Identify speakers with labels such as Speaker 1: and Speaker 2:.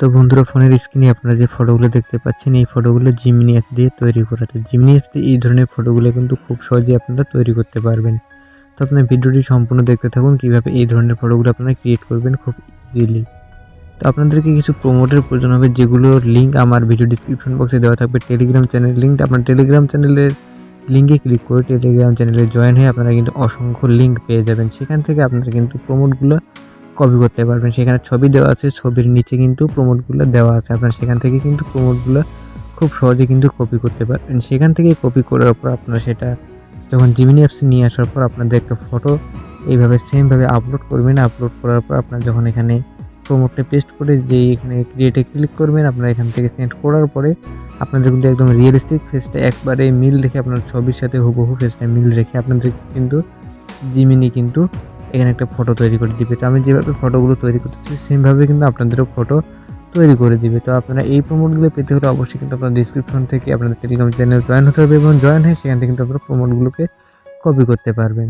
Speaker 1: তো বন্ধুরা, ফোনের স্ক্রিনে আপনারা যে ফটোগুলো দেখতে পাচ্ছেন, এই ফটোগুলো জিমিনি অ্যাপ দিয়ে তৈরি করা। তো জিমিনি অ্যাপ দিয়ে এই ধরনের ফটোগুলো কিন্তু খুব সহজেই আপনারা তৈরি করতে পারবেন। তো আপনার ভিডিওটি সম্পূর্ণ দেখতে থাকুন, কীভাবে এই ধরনের ফটোগুলো আপনারা ক্রিয়েট করবেন খুব ইজিলি তো আপনাদেরকে কিছু প্রোমোটের প্রয়োজন হবে যেগুলোর লিঙ্ক আমার ভিডিও ডিসক্রিপশন বক্সে দেওয়া থাকবে। টেলিগ্রাম চ্যানেল লিঙ্ক আপনার টেলিগ্রাম চ্যানেলের লিঙ্কে ক্লিক করে টেলিগ্রাম চ্যানেলে জয়েন হয়ে আপনারা কিন্তু অসংখ্য লিঙ্ক পেয়ে যাবেন। সেখান থেকে আপনারা কিন্তু প্রোমোটগুলো কপি করতে পারবেন। সেখানে ছবি দেওয়া আছে, ছবির নিচে কিন্তু প্রোমোটগুলো দেওয়া আছে। আপনার সেখান থেকে কিন্তু প্রোমোটগুলো খুব সহজে কিন্তু কপি করতে পারবেন। সেখান থেকে কপি করার পর আপনারা সেটা যখন জিমিনি অ্যাপসে নিয়ে আসার পর আপনাদের একটা ফটো এইভাবে সেমভাবে আপলোড করবেন। আপলোড করার পর আপনার যখন এখানে প্রোমোটটা পেস্ট করে যে এখানে ক্রিয়েটে ক্লিক করবেন, আপনারা এখান থেকে সেন্ড করার পরে আপনাদের কিন্তু একদম রিয়েলিস্টিক ফেসটা একবারে মিল রেখে আপনার ছবির সাথে হুবহু ফেসটা মিল রেখে আপনাদের কিন্তু জিমিনি কিন্তু এখানে একটা ফটো তৈরি করে দিবে। তো আমি যেভাবে ফটোগুলো তৈরি করতেছি সেমভাবে কিন্তু আপনাদেরও ফটো তৈরি করে দিবে। তো আপনারা এই প্রমোটগুলো পেতে হলে অবশ্যই কিন্তু আপনার ডিসক্রিপশন থেকে আপনাদের টেলিগ্রাম চ্যানেল জয়েন হতে হবে এবং জয়েন হয়ে সেখান থেকে কিন্তু আপনারা প্রমোটগুলোকে কপি করতে পারবেন।